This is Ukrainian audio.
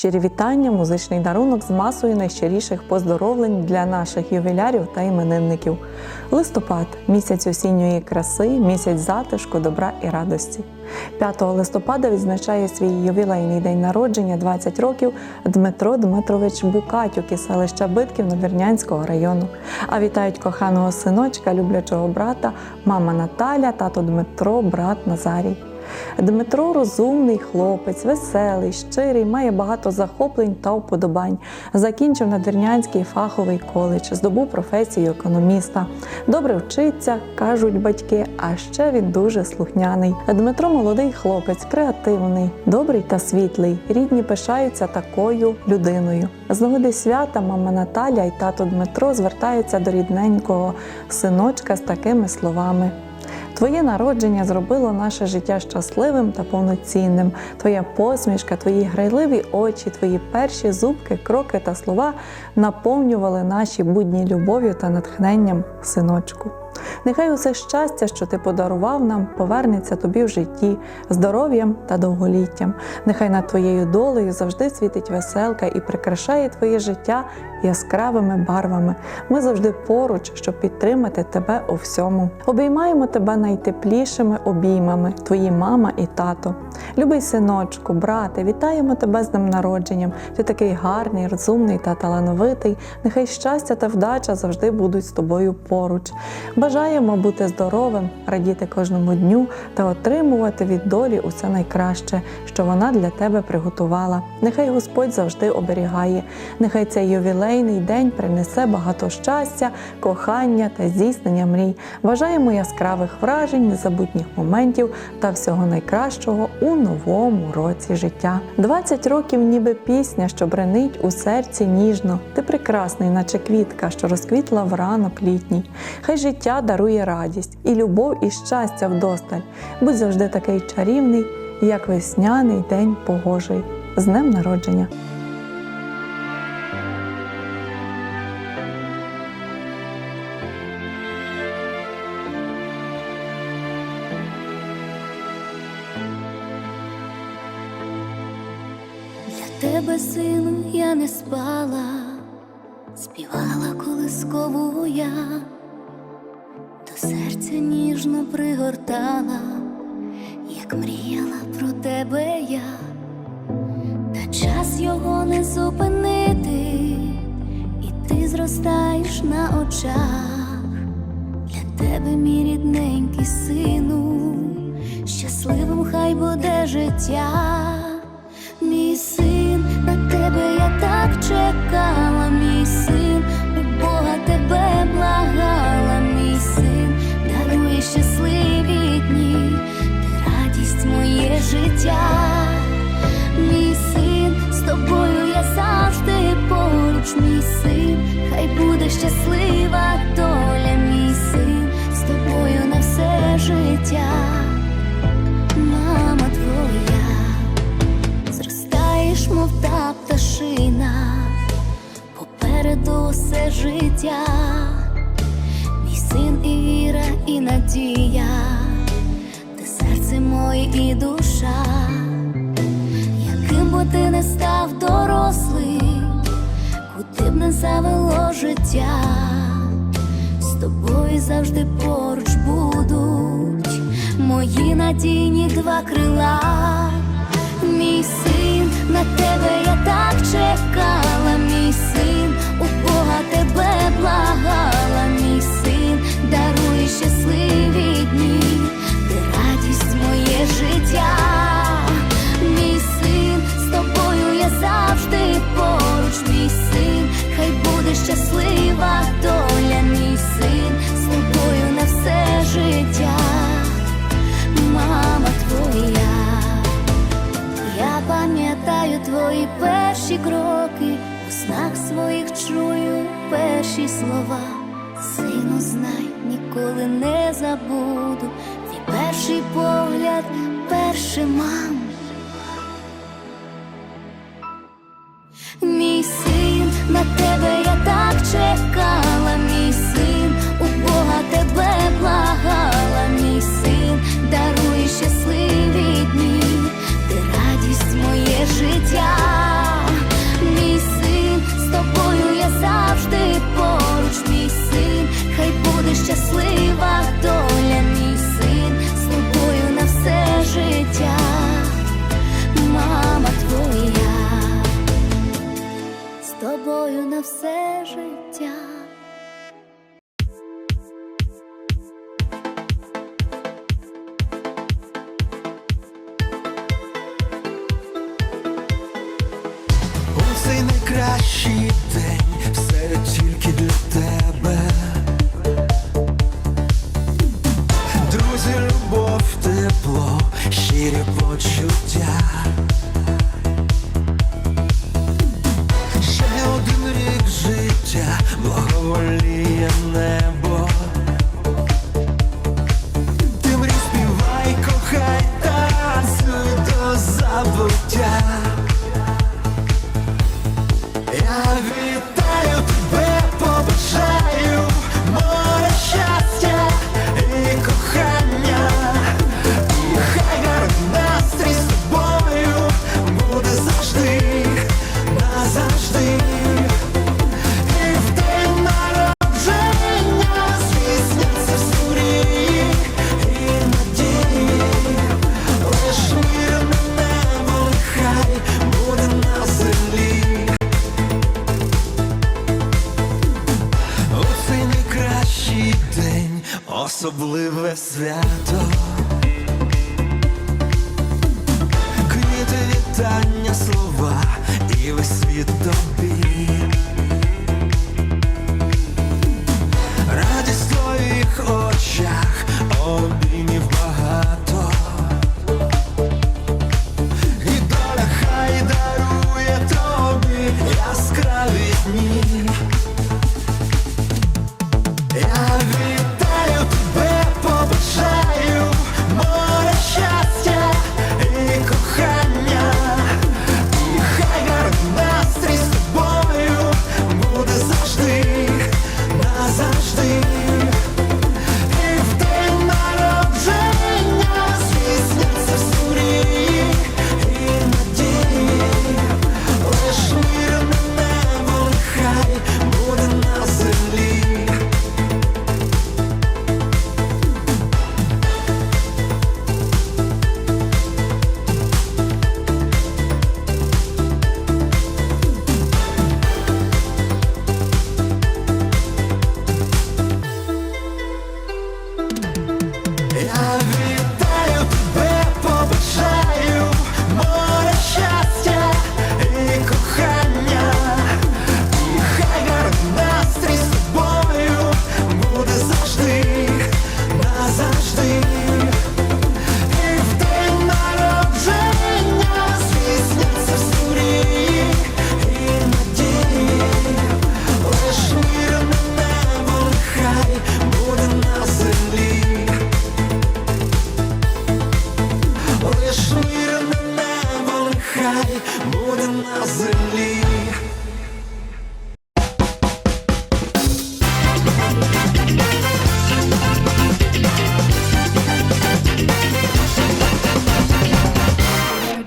Щирі вітання, музичний дарунок з масою найщиріших поздоровлень для наших ювілярів та іменинників. Листопад місяць осінньої краси, місяць затишку, добра і радості. 5 листопада відзначає свій ювілейний день народження 20 років Дмитро Дмитрович Букатюк із селища Битків Надвірнянського району. А вітають коханого синочка, люблячого брата, мама Наталя, тато Дмитро, брат Назарій. Дмитро розумний хлопець, веселий, щирий, має багато захоплень та вподобань. Закінчив надвірнянський фаховий коледж, здобув професію економіста. Добре вчиться, кажуть батьки, а ще він дуже слухняний. Дмитро молодий хлопець, креативний, добрий та світлий. Рідні пишаються такою людиною. З нагоди свята мама Наталя і тато Дмитро звертаються до рідненького синочка з такими словами. Твоє народження зробило наше життя щасливим та повноцінним. Твоя посмішка, твої грайливі очі, твої перші зубки, кроки та слова наповнювали наші будні любов'ю та натхненням, синочку. Нехай усе щастя, що ти подарував нам, повернеться тобі в житті, здоров'ям та довголіттям. Нехай над твоєю долею завжди світить веселка і прикрашає твоє життя яскравими барвами. Ми завжди поруч, щоб підтримати тебе у всьому. Обіймаємо тебе найтеплішими обіймами, твої мама і тато. Любий синочку, брате, вітаємо тебе з днем народженням. Ти такий гарний, розумний та талановитий. Нехай щастя та вдача завжди будуть з тобою поруч. Бажаємо бути здоровим, радіти кожному дню та отримувати від долі усе найкраще, що вона для тебе приготувала. Нехай Господь завжди оберігає. Нехай цей ювілейний день принесе багато щастя, кохання та здійснення мрій. Бажаємо яскравих вражень, незабутніх моментів та всього найкращого у новому році життя. 20 років, ніби пісня, що бренить у серці ніжно. Ти прекрасний, наче квітка, що розквітла в ранок літній. Хай життя дарує радість і любов, і щастя вдосталь. Будь завжди такий чарівний, як весняний день погожий. З днем народження! Тебе, сину, я не спала, співала колискову я, до серця ніжно пригортала, як мріяла про тебе я, та час його не зупинити, і ти зростаєш на очах. Для тебе, мій рідненький сину, щасливим хай буде життя. Життя, мій син, з тобою я завжди поруч, мій син, хай буде щаслива доля, мій син, з тобою на все життя, мама твоя. Зростаєш, мов та пташина, попереду все життя, мій син і віра, і надія, моє і душа, яким би ти не став дорослий, куди б не завело життя, з тобою завжди поруч будуть мої надійні два крила. Мій син, на перші слова. Сину, знай, ніколи не забуду твій перший погляд, перший мам. flashy особливе свято, квіти вітання, слова і весь світ тобі. завжди. Будем на землі.